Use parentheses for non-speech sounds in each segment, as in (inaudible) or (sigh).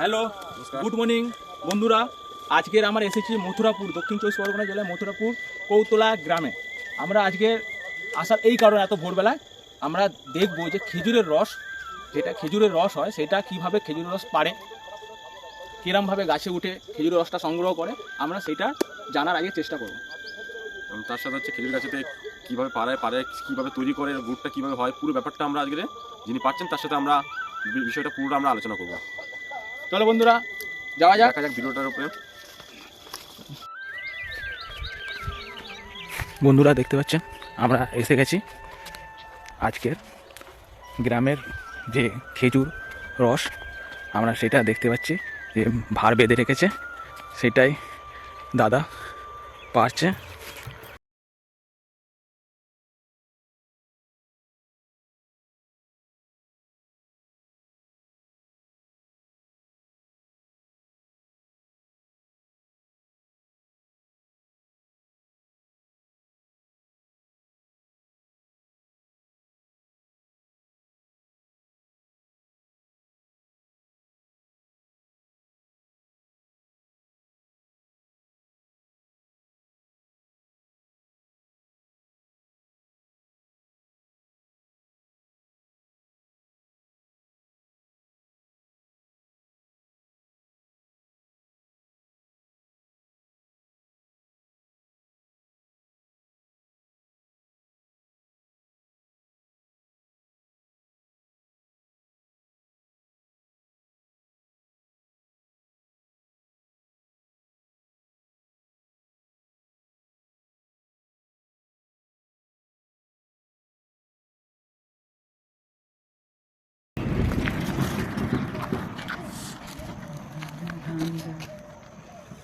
Hello, good morning. বন্ধুরা, আজকের আমরা এসেছি মথুরাপুর, দক্ষিণ চব্বিশ পরগনা জেলায় মথুরাপুর কৌতলা গ্রামে। আমরা আজকে আসার এই কারণে এত ভোরবেলায়, আমরা দেখব যে খেজুরের রস যেটা খেজুরের রস হয় সেটা কীভাবে খেজুরের রস পারে কিরমভাবে গাছে উঠে খেজুরের রসটা সংগ্রহ করে আমরা সেটা জানার আগে চেষ্টা করব। এবং তার সাথে হচ্ছে খেজুর গাছেতে কীভাবে পাড়ায় পাড়ায় কীভাবে তৈরি করে গুড়টা কীভাবে হয় পুরো ব্যাপারটা আমরা আজকে যিনি পাচ্ছেন তার সাথে আমরা বিষয়টা পুরোটা আমরা আলোচনা করব। চলো বন্ধুরা যাওয়া যাক। দেখা যাক ভিডিওটার উপরে। বন্ধুরা দেখতে পাচ্ছেন আমরা এসে গেছি আজকের গ্রামের যে খেজুর রস আমরা সেটা দেখতে পাচ্ছি যে ভার বেঁধে রেখেছে। সেটাই দাদা পারছে।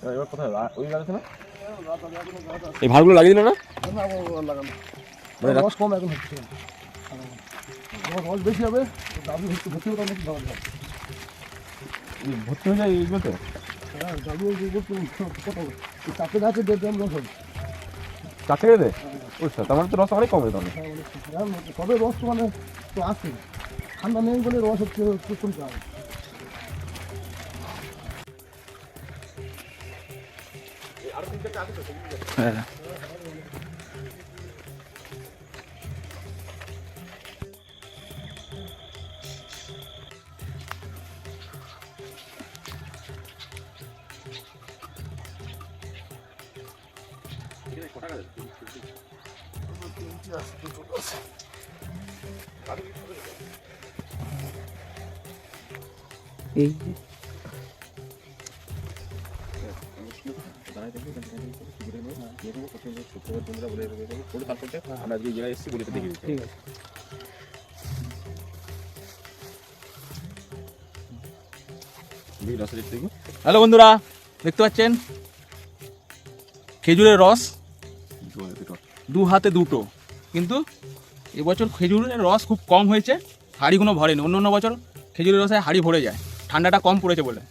এবার কোথায়? ওই না? এই ভাড়গুলো লাগিয়ে দিল না? মানে রাত- রস কম এখন হচ্ছে। রস বেশি হবে দাবি হচ্ছে ভর্তি হবে তখন ভর্তি হয়ে যায় এইগুলোতে হ্যাঁ দাবি কত হবে? এই চারটে গাছে দেড় গ্রাম রস হবে। বুঝছ তার মানে তো রস অনেক কমে তাহলে। হ্যাঁ, মানে তবে রস মানে তো আসছে ঠান্ডা নেই বলে রস হচ্ছে খুব কমতে হবে হ্যাঁ এই হ্যালো বন্ধুরা, দেখতে পাচ্ছেন? খেজুরের রস। দু হাতে দুটো। কিন্তু এবছর খেজুরের রস খুব কম হয়েছে হাঁড়িগুলো ভরেনি। অন্য অন্য বছর খেজুরের রসে হাঁড়ি ভরে যায়। ঠান্ডাটা কম পড়েছে বলে।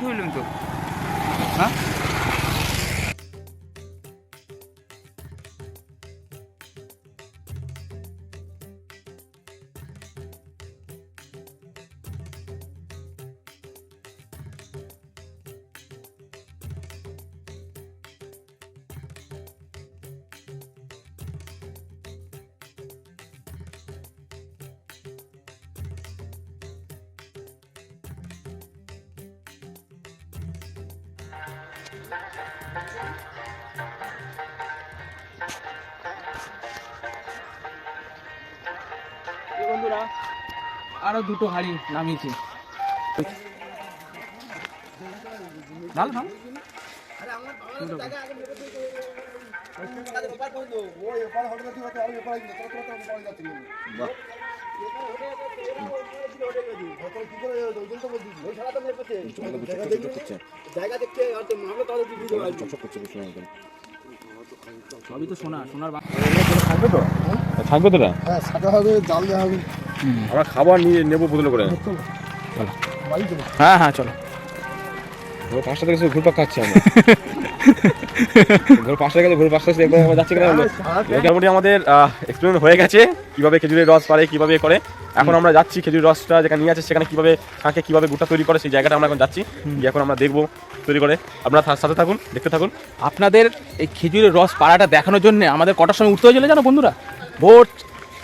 ধরলাম তো হ্যাঁ বন্ধুরা? আরও দুটো হাড়ি নামিয়েছি। ওপারে যাচ্ছি বাহ। সবই তো সোনা সোনার থাকবে তো থাকবে তো না হ্যাঁ হবে জাল দেওয়া হবে আমরা খাবার নিয়ে নেব বোতলে করে হ্যাঁ হ্যাঁ চলো পাঁচটা থেকে ঘুরপাক খাচ্ছি আমরা। (laughs) ভোর পাঁচটা গেলে ভোর পাঁচটা একদম আমরা যাচ্ছি কিনা মোটামুটি আমাদের এক্সপেরিমেন্ট হয়ে গেছে কীভাবে খেজুরের রস পারে কীভাবে করে। এখন আমরা যাচ্ছি খেজুর রসটা যেখানে নিয়ে আছে সেখানে কীভাবে ছাঁকে কীভাবে গুড়টা তৈরি করে সেই জায়গাটা আমরা এখন যাচ্ছি। গিয়ে এখন আমরা দেখব তৈরি করে। আপনারা সাথে থাকুন দেখতে থাকুন। আপনাদের এই খেজুরের রস পাড়াটা দেখানোর জন্য আমাদের কটার সময় উঠতে হয়েছিল জানো বন্ধুরা? ভোর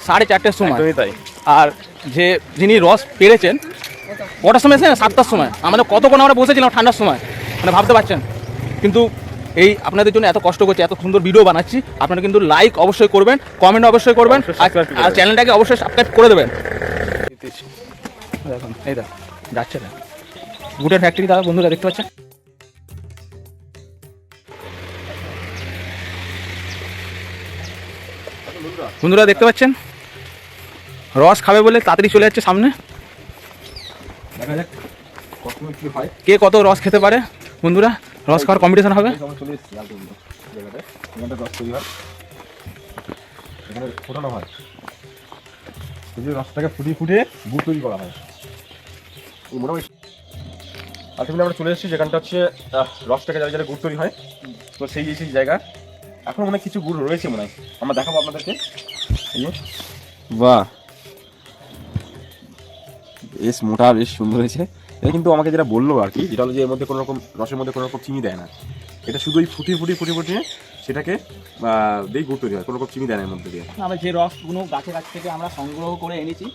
সাড়ে চারটের সময়। তাই। আর যে যিনি রস পেরেছেন কটার সময় এসেছেন? সাতটার সময়। আমাদের কতক্ষণ আমরা বসেছিলাম ঠান্ডার সময়? মানে ভাবতে পারছেন? কিন্তু এই আপনাদের জন্য এত কষ্ট করছি এত সুন্দর ভিডিও বানাচ্ছি। আপনারা কিন্তু লাইক অবশ্যই করবেন কমেন্ট অবশ্যই করবেন আর-। চ্যানেলটাকে অবশ্যই সাবস্ক্রাইব করে দেবেন। দেখুন এই দেখ যাচ্ছে না। বুটের ফ্যাক্টরি দাদা বন্ধুরা দেখতে পাচ্ছেন? বন্ধুরা দেখতে পাচ্ছেন? রস খাবে বলে তাড়াতাড়ি চলে যাচ্ছে সামনে। দেখা যাক কে কত রস খেতে পারে বন্ধুরা? রস খাওয়ার কম্পিটিশন হবে? এখানে ফোটানো হয়। রসটাকে ফুটিয়ে ফুটিয়ে গুড় তৈরি করা হয়। মোটামুটি আলটিমেটলি আমরা চলে এসেছি, যেখানটা হচ্ছে রসটাকে যারা যারা গুড় তৈরি হয়। তো সেই সেই জায়গা। এখন মনে কিছু গুড় রয়েছে মনে হয়। আমরা দেখাবো আপনাদেরকে। বাহ। বেশ মোটা, বেশ সুন্দর হয়েছে। এটা কিন্তু আমাকে যেটা বলল আর কি, যেটা হলো যে এর মধ্যে কোনো রকম, রসের মধ্যে কোনো রকম চিনি দেয় না। এটা শুধু ওই ফুটিয়ে ফুটিয়ে ফুটিয়ে ফুটিয়ে সেটাকে দিয়ে গুড় তৈরি হয়, কোনো রকম চিনি দেয় না এর মধ্যে দিয়ে। আমরা যে রসগুলো গাছে গাছ থেকে আমরা সংগ্রহ করে এনেছি,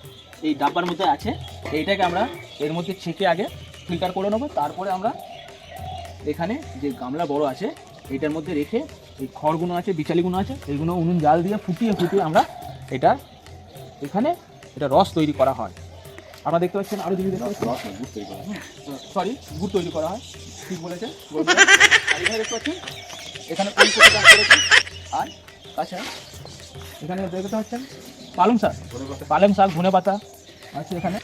এই ডাব্বার মধ্যে আছে, এইটাকে আমরা এর মধ্যে ছেঁকে আগে ফিল্টার করে নেব, তারপরে আমরা এখানে যে গামলা বড় আছে এটার মধ্যে রেখে এই খড়গুলো আছে বিচালিগুলো আছে এইগুলো উনুন জাল দিয়ে ফুটিয়ে ফুটিয়ে আমরা এটা এখানে, এটা রস তৈরি করা হয়। আমরা দেখতে পাচ্ছেন আরও জিনিস দেখতে পাচ্ছেন সরি গুড় তৈরি করা হয়। ঠিক বলেছে এখানে দেখতে পাচ্ছেন এখানে আর তাছাড়া এখানে দেখতে পাচ্ছেন পালং শাক। পালং শাক ধনে পাতা আছে এখানে।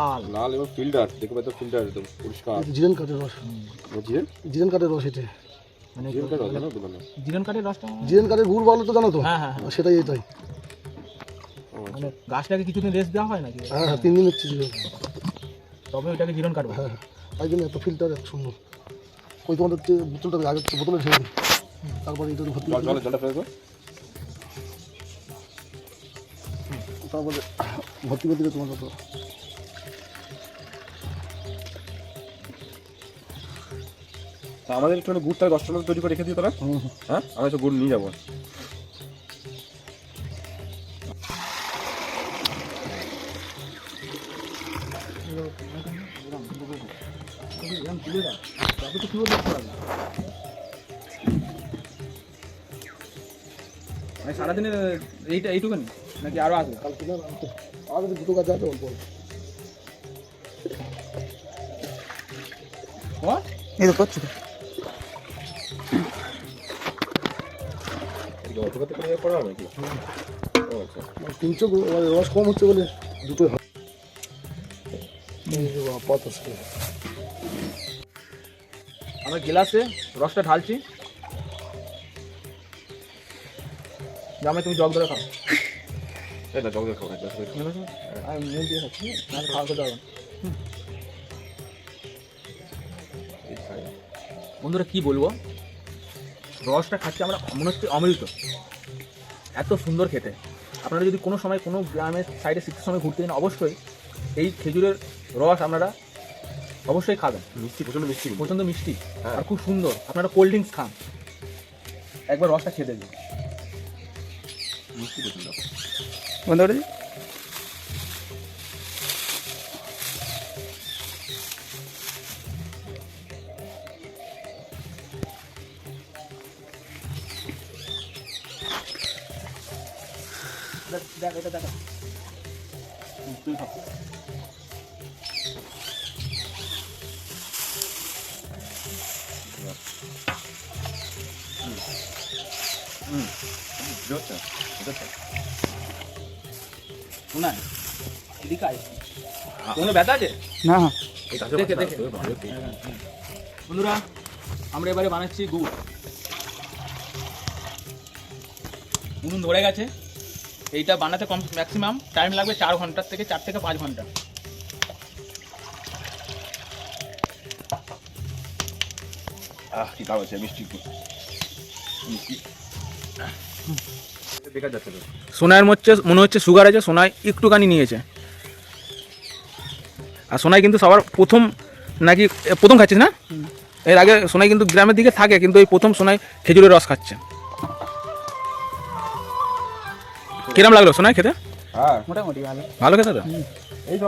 লাল। লাল এবং ফিল্টার দেখো তো ফিল্টার একদম পরিষ্কার। জিরেন কাঠের রস। বুঝিয়ে জিরেন কাঠের রস এটা। মানে ফিল্টার হবে না দোকানে জিরন কাঠের রসটা জিরেন কাঠের গুড় বলো তো জানো তো? হ্যাঁ হ্যাঁ হ্যাঁ। সেটাই এটাই। মানে গাছটাকে কিছুদিন রেস্ট দেওয়া হয় নাকি? হ্যাঁ হ্যাঁ তিন দিন হচ্ছে জিরেন তবে ওইটাকে জিরন কাটবে হ্যাঁ হ্যাঁ। তাই জন্য এত ফিল্টার এত সুন্দর। ওই তোমাদের হচ্ছে বোতলটা আগে বোতলে ঢেলে দিই। তারপরে এটা ভর্তি জল করে জলে ফেলে তারপরে ভর্তি করে দিলে তোমার তো। তা আমাদের একটু গুড়টা দশটার মধ্যে তৈরি করে রেখে দিও তোরা। হ্যাঁ? আমরা একটু গুড় নিয়ে যাব। মানে সারাদিনে এইটা এইটুকুনি? নাকি আরও আসবে তো দুটো গাছ আছে? অল্প। এই তো করছি। করতে করে নাকি তিনশো রস কম হচ্ছে বলে আমরা গ্লাসে রসটা ঢালছি জামাই তুমি জল ধরে খাও এই না জল নাহলে হবে না। এই খাই। বন্ধুরা কি বলব রসটা খাচ্ছি আমরা মনে হচ্ছে অমৃত। এত সুন্দর খেতে। আপনারা যদি কোনো সময় কোনো গ্রামের সাইডে শীতের সময় ঘুরতে যান অবশ্যই এই খেজুরের রস আপনারা অবশ্যই খাবেন। মিষ্টি প্রচণ্ড মিষ্টি কিন্তু। প্রচণ্ড মিষ্টি হ্যাঁ। আর খুব সুন্দর। আপনারা কোল্ড ড্রিঙ্কস খান। একবার রসটা খেয়ে দেখুন মিষ্টি প্রচণ্ড দেখ এটা দেখ। তুই খাও? এদিকে আয়। কোনো ব্যথা আছে? না। দেখে, দেখে। ভালো খেয়ে। বন্ধুরা আমরা এবারে বানাচ্ছি গুড়। উনুন ধরে গেছে। এইটা বানাতে কম ম্যাক্সিমাম টাইম লাগবে চার ঘণ্টার থেকে চার থেকে পাঁচ ঘণ্টা। আহ কি মিষ্টি সোনাইয়ের হচ্ছে মনে হচ্ছে সুগার আছে সোনাই একটুখানি নিয়েছে। আর সোনাই কিন্তু সবার প্রথম নাকি প্রথম খাচ্ছিস না? এর আগে সোনাই কিন্তু গ্রামের দিকে থাকে কিন্তু এই প্রথম সোনাই খেজুরের রস খাচ্ছে। কিরম লাগল? সোনাই খেতে? হ্যাঁ। মোটামুটি ভালো। ভালো খেতে তো? এই তো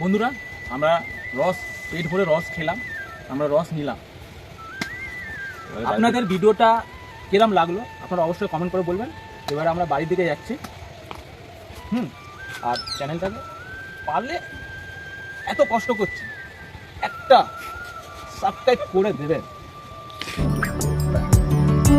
বন্ধুরা আমরা রস পেট ভরে রস খেলাম আমরা রস নিলাম। আপনাদের ভিডিওটা কিরম লাগল? আপনারা অবশ্যই কমেন্ট করে বলবেন। এবারে আমরা বাড়ির দিকে যাচ্ছি। হুম আর চ্যানেলটাকে পারলে এত কষ্ট করছি একটা সাবস্ক্রাইব করে দেবেন।